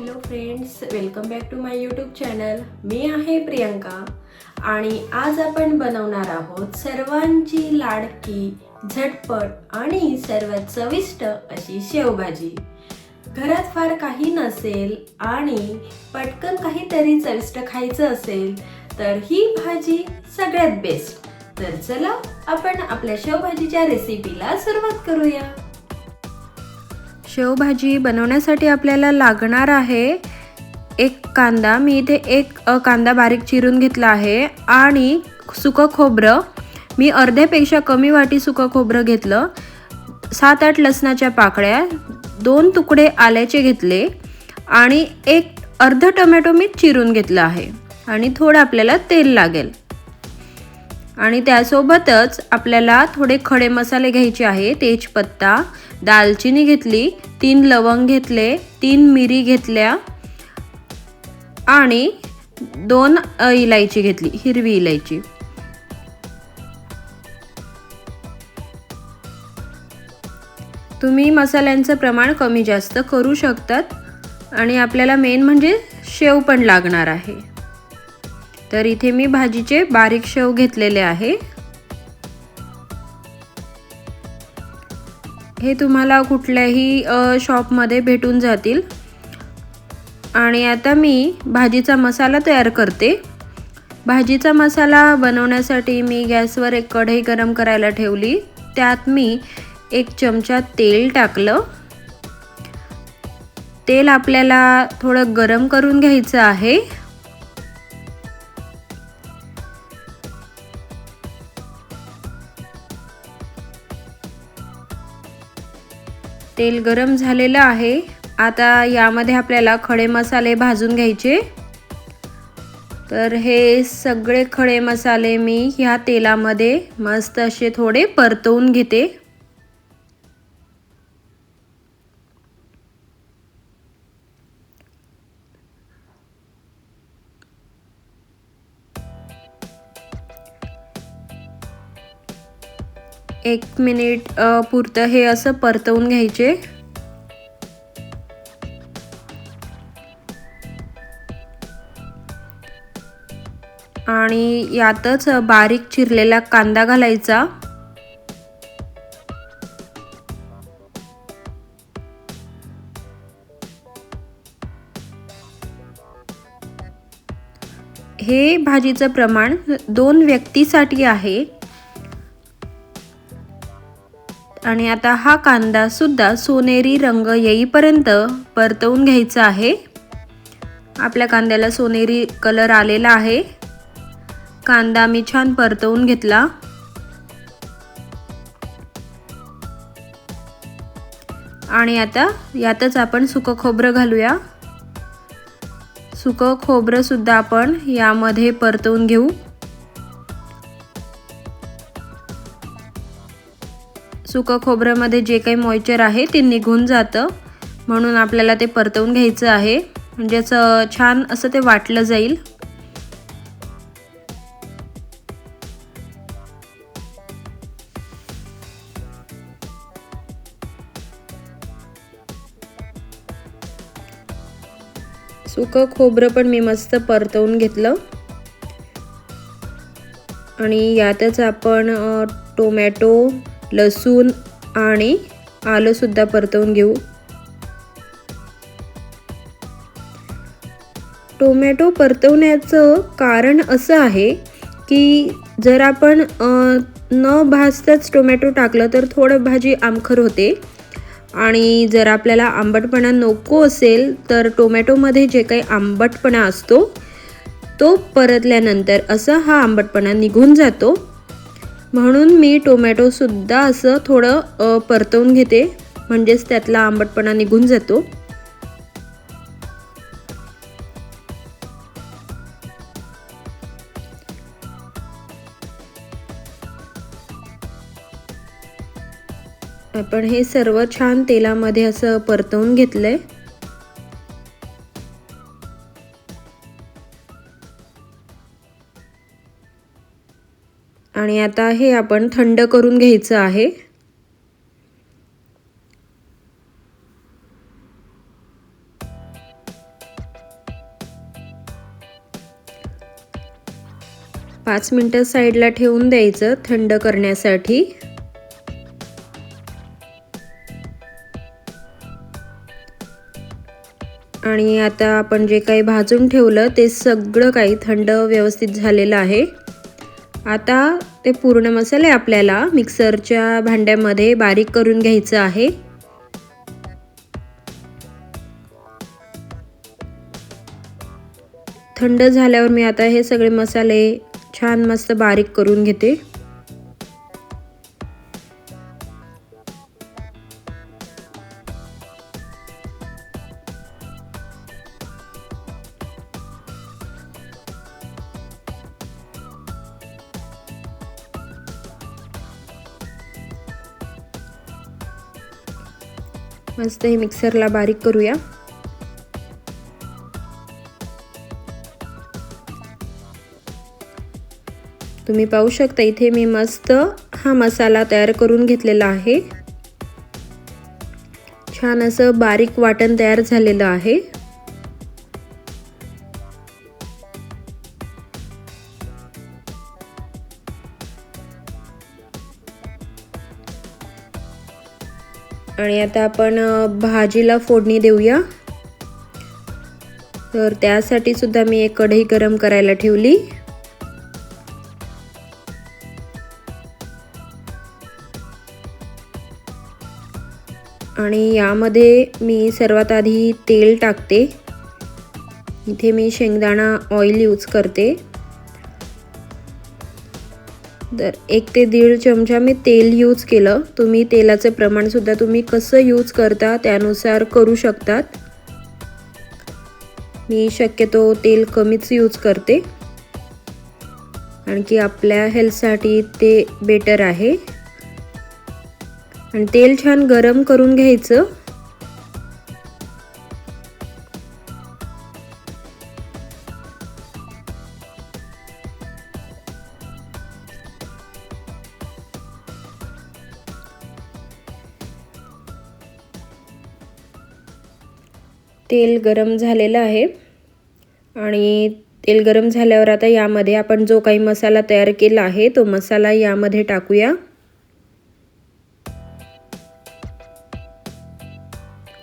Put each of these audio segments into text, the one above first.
Hello friends welcome back to my YouTube channel मी आहे प्रियंका आणि आज आपण बनवणार आहोत सर्वांची लाडकी झटपट आणि सर्वात चविष्ट अशी शेवभाजी. घरात फार काही नसेल आणि पटकन काहीतरी चविष्ट खायचं असेल तर ही भाजी सगळ्यात बेस्ट तर चला आपण आपल्या शेवभाजीच्या रेसिपीला सुरुवात करूया. शेवभाजी बनवण्यासाठी आपल्याला लागणार आहे एक कांदा. मी इथे एक कांदा बारीक चिरून घेतला आहे आणि सुकं खोबरं. मी अर्ध्यापेक्षा कमी वाटी सुकं खोबरं घेतलं. सात आठ लसणाच्या पाकळ्या दोन तुकडे आल्याचे घेतले आणि एक अर्ध टोमॅटो मी चिरून घेतलं आहे आणि थोडं आपल्याला तेल लागेल. आणि त्यासोबतच आपल्याला थोडे खडे मसाले घ्यायचे आहे तेजपत्ता दालचिनी घेतली तीन लवंग घेतले तीन मिरी घेतल्या आणि दोन इलायची घेतली हिरवी इलायची. तुम्ही मसाल्यांचं प्रमाण कमी जास्त करू शकतात आणि आपल्याला मेन म्हणजे शेव पण लागणार आहे. तर इथे मी भाजीचे बारीक शेव घेतलेले आहे. हे तुम्हाला कुठल्याही शॉपमध्ये भेटून जातील. आणि आता मी भाजीचा मसाला तयार करते. भाजीचा मसाला बनवण्यासाठी मी गॅसवर एक कढई गरम करायला ठेवली. त्यात मी एक चमचा तेल टाकलं. तेल आपल्याला थोडं गरम करून घ्यायचं आहे. तेल गरम झालेलं आहे. आता यामध्ये आपल्याला खडे मसाले भाजून घ्यायचे. तर हे सगळे खडे मसाले मी ह्या तेलामध्ये मस्त असे थोडे परतवून घेते. एक मिनिट पुरतं हे असं परतवून घ्यायचे. आणि यातच बारीक चिरलेला कांदा घालायचा. हे भाजीचं प्रमाण दोन व्यक्तीसाठी आहे. आणि आता हा कांदा सुद्धा सोनेरी रंग येईपर्यंत परतवून घ्यायचा आहे. आपल्या कांद्याला सोनेरी कलर आलेला आहे. कांदा मी छान परतवून घेतला. आणि आता यातच आपण सुकं खोबरं घालूया. सुकं खोबरंसुद्धा आपण यामध्ये परतवून घेऊ. सुकं खोबऱ्यामध्ये जे काही मॉइचर आहे ते निघून जातं. म्हणून आपल्याला ते परतवून घ्यायचं आहे. म्हणजे असं छान असं ते वाटलं जाईल. सुकं खोबरं पण मी मस्त परतवून घेतलं. आणि यातच आपण टोमॅटो लसूण आणि आलंसुद्धा परतवून घेऊ. टोमॅटो परतवण्याचं कारण असं आहे की जर आपण न भाजताच टोमॅटो टाकलं तर थोडं भाजी आमखर होते. आणि जर आपल्याला आंबटपणा नको असेल तर टोमॅटोमध्ये जे काही आंबटपणा असतो तो परतल्यानंतर असा हा आंबटपणा निघून जातो. म्हणून मी टोमॅटोसुद्धा असं थोडं परतवून घेते. म्हणजेच त्यातला आंबटपणा निघून जातो. आपण हे सर्व छान तेलामध्ये असं परतवून घेतलंय. आणि आता हे आपण थंड करून घ्यायचं आहे. पाच मिनटं साईडला ठेवून द्यायचं थंड करण्यासाठी. आणि आता आपण जे काही भाजून ठेवलं ते सगळं काही थंड व्यवस्थित झालेलं आहे. आता ते पूर्ण मसाले आपल्याला मिक्सरच्या भांड्यामध्ये बारीक करून घ्यायचं आहे. थंड झाल्यावर मी आता हे सगळे मसाले छान मस्त बारीक करून घेते. मस्त हे मिक्सरला बारीक करूया. तुम्ही पाहू शकता इथे मी मस्त हा मसाला तयार करून घेतलेला आहे. छान असं बारीक वाटण तयार झालेलं आहे. आणि आता आपण भाजीला फोडणी देऊया. तर त्यासाठी सुद्धा मी एक कढई गरम करायला ठेवली. आणि यामध्ये मी सर्वात आधी तेल टाकते. इथे मी शेंगदाणा ऑइल यूज करते. तर एक ते दीड चमचा मी तेल यूज केलं. तुम्ही तेलाचं प्रमाणसुद्धा तुम्ही कसं यूज करता त्यानुसार करू शकतात. मी शक्यतो तेल कमीच यूज करते. आणखी आपल्या हेल्थसाठी ते बेटर आहे. आणि तेल छान गरम करून घ्यायचं. तेल गरम झालेलं आहे. आणि तेल गरम झाल्यावर आता यामध्ये आपण जो काही मसाला तयार केला आहे तो मसाला यामध्ये टाकूया.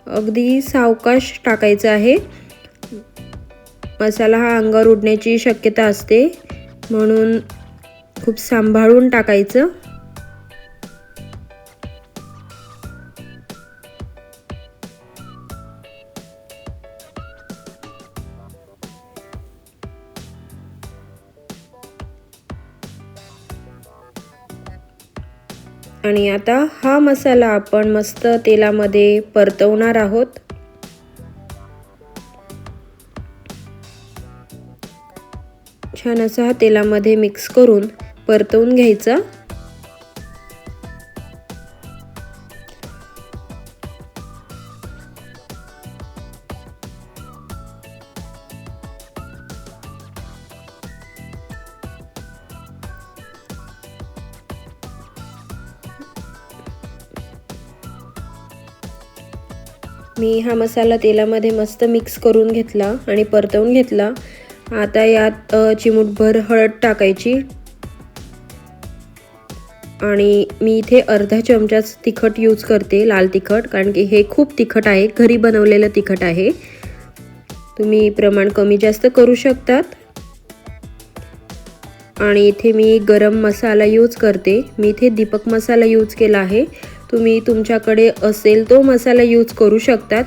अगदी सावकाश टाकायचं आहे. मसाला हा अंगावर उडण्याची शक्यता असते म्हणून खूप सांभाळून टाकायचं. आणि आता हा मसाला आपण मस्त तेलामध्ये परतवणार आहोत. छान असा हा तेलामध्ये मिक्स करून परतवून घ्यायचा. मी हा मसाला तेलामध्ये मस्त मिक्स करून घेतला आणि परतवून घेतला. आता यात चिमूटभर हळद टाकायची. आणि मी इथे अर्धा चमचाच तिखट यूज करते लाल तिखट कारण की हे खूप तिखट आहे. घरी बनवलेलं तिखट आहे. तुम्ही प्रमाण कमी जास्त करू शकतात. आणि इथे मी गरम मसाला यूज करते. मी इथे दीपक मसाला यूज केला आहे. तुम्ही तुमच्याकडे असेल तो मसाला यूज करू शकतात.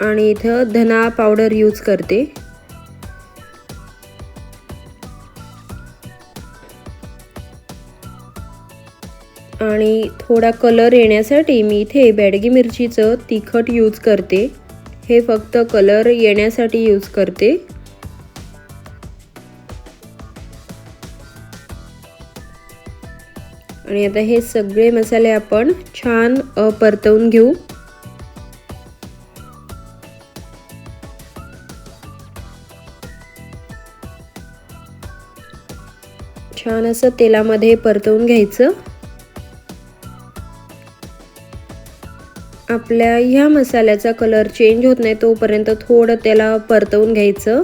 आणि इथं धना पावडर यूज करते. आणि थोडा कलर येण्यासाठी मी इथे बेडगी मिरचीचं तिखट यूज करते. हे फक्त कलर येण्यासाठी यूज करते. आणि आता हे सगळे मसाले आपण छान परतवून घेऊ. छान असं तेलामध्ये परतवून घ्यायचं. आपल्या ह्या मसाल्याचा कलर चेंज होत नाही तोपर्यंत थोडं त्याला परतवून घ्यायचं.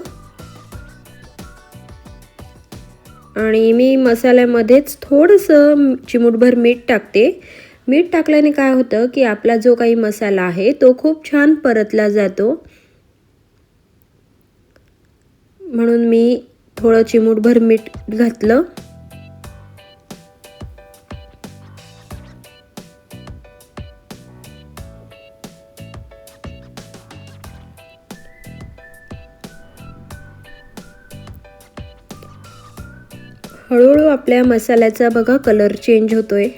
आणि मी मसाल्यामध्येच थोडंसं चिमूटभर मीठ टाकते. मीठ टाकल्याने काय होतं की आपला जो काही मसाला आहे तो खूप छान परतला जातो. म्हणून मी थोडं चिमूटभर मीठ घातलं. हळूहळू आपल्या मसाल्याचा बघा कलर चेंज होतोय.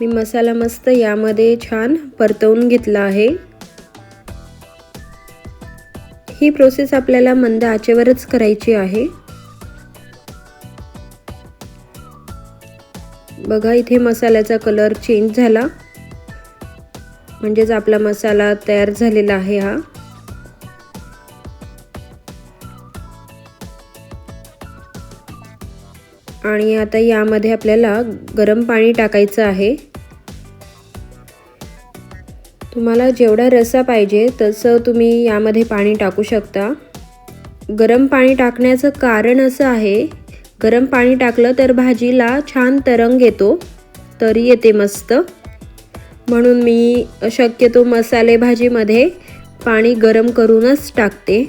मी मसाला मस्त यामध्ये छान परतवून घेतला आहे. ही प्रोसेस आपल्याला मंद आचेवरच करायची आहे. बघा इथे मसाल्याचा कलर चेंज झाला. म्हणजेच आपला मसाला तयार झालेला आहे हा. आणि आता यामध्ये आपल्याला गरम पाणी टाकायचं आहे. तुम्हाला जेवढा रसा पाहिजे तसं तुम्ही यामध्ये पाणी टाकू शकता. गरम पाणी टाकण्याचं कारण असं आहे गरम पाणी टाकलं तर भाजीला छान तरंग येतो तरी येते मस्त. म्हणून मी शक्यतो मसाले भाजीमध्ये पाणी गरम करूनच टाकते.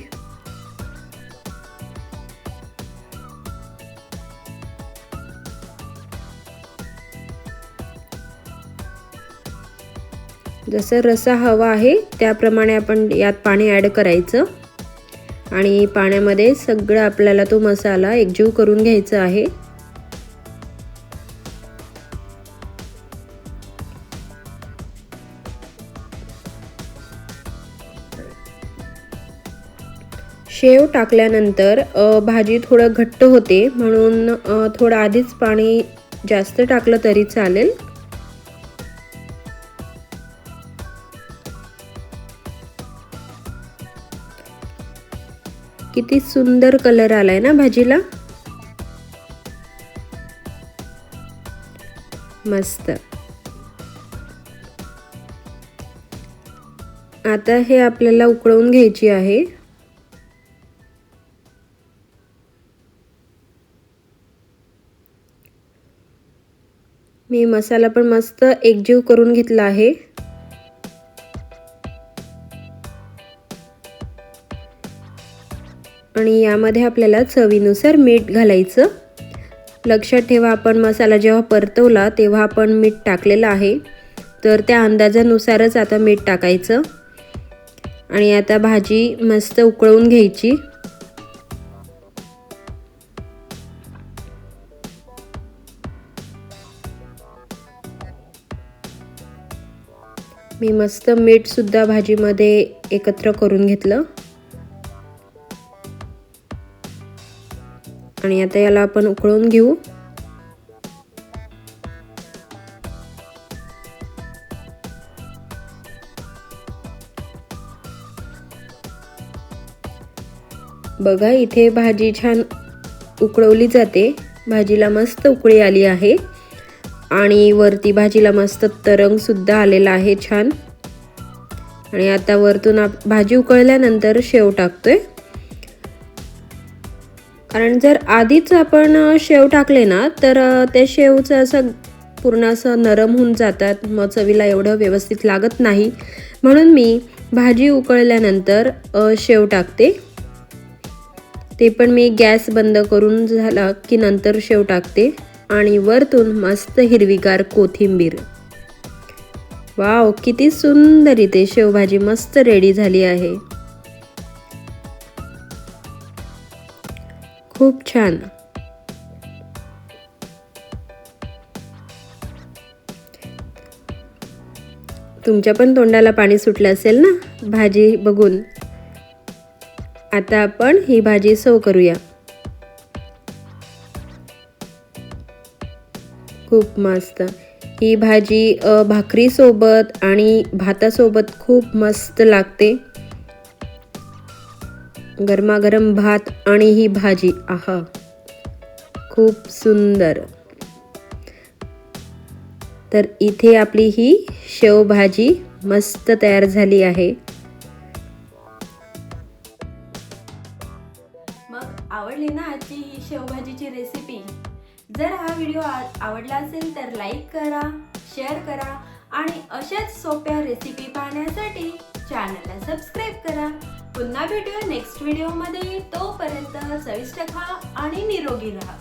जसं रसा हवा आहे त्याप्रमाणे आपण यात पाणी ॲड करायचं. आणि पाण्यामध्ये सगळं आपल्याला तो मसाला एकजीव करून घ्यायचा आहे. शेव टाकल्यानंतर भाजी थोडं घट्ट होते म्हणून थोडं आधीच पाणी जास्त टाकलं तरी चालेल. किती सुंदर कलर आलाय ना भाजीला? मस्त. आता हे आपल्याला उकळवून घ्यायची आहे. मी मसाला पण मस्त एकजीव करून घेतला आहे. आणि यामध्ये आपल्याला चवीनुसार मीठ घालायचं. लक्षात ठेवा आपण मसाला जेव्हा परतवला तेव्हा आपण मीठ टाकलेलं आहे. तर त्या अंदाजानुसारच आता मीठ टाकायचं. आणि आता भाजी मस्त उकळवून घ्यायची. मी मस्त मीठसुद्धा भाजीमध्ये एकत्र करून घेतलं. आणि आता याला आपण उकळून घेऊ. बघा इथे भाजी छान उकळवली जाते. भाजीला मस्त उकळी आली आहे. आणि वरती भाजीला मस्त तरंगसुद्धा आलेला आहे छान. आणि आता वरतून भाजी उकळल्यानंतर शेव टाकतोय. कारण जर आधीच आपण शेव टाकले ना तर ते शेवचं असं पूर्ण असं नरम होऊन जातात. मग चवीला एवढं व्यवस्थित लागत नाही. म्हणून मी भाजी उकळल्यानंतर शेव टाकते. ते पण मी गॅस बंद करून झाला की नंतर शेव टाकते. आणि वरतून मस्त हिरवीगार कोथिंबीर. वाव किती सुंदर इथे शेवभाजी मस्त रेडी झाली आहे. खूप छान. तुमच्या पण तोंडाला पाणी सुटलं असेल ना? भाजी बघून. आता आपण ही भाजी सव करूया. खूप मस्त. ही भाजी भाकरीसोबत आणि भातासोबत खूप मस्त लागते. गरमागरम भात आणि ही भाजी. आहा. खूप सुंदर. तर इथे आपली ही शेवभाजी मस्त तयार झाली आहे. मग आवडली ना आजची ही शेवभाजीची रेसिपी जर हा व्हिडिओ आवडला असेल तर लाईक करा शेअर करा आणि अशाच सोप्या रेसिपी पाहण्यासाठी चॅनलला सबस्क्राईब करा. पुन्हा भेटूया नेक्स्ट व्हिडिओमध्ये तोपर्यंत सविष्ट खा आणि निरोगी राहा.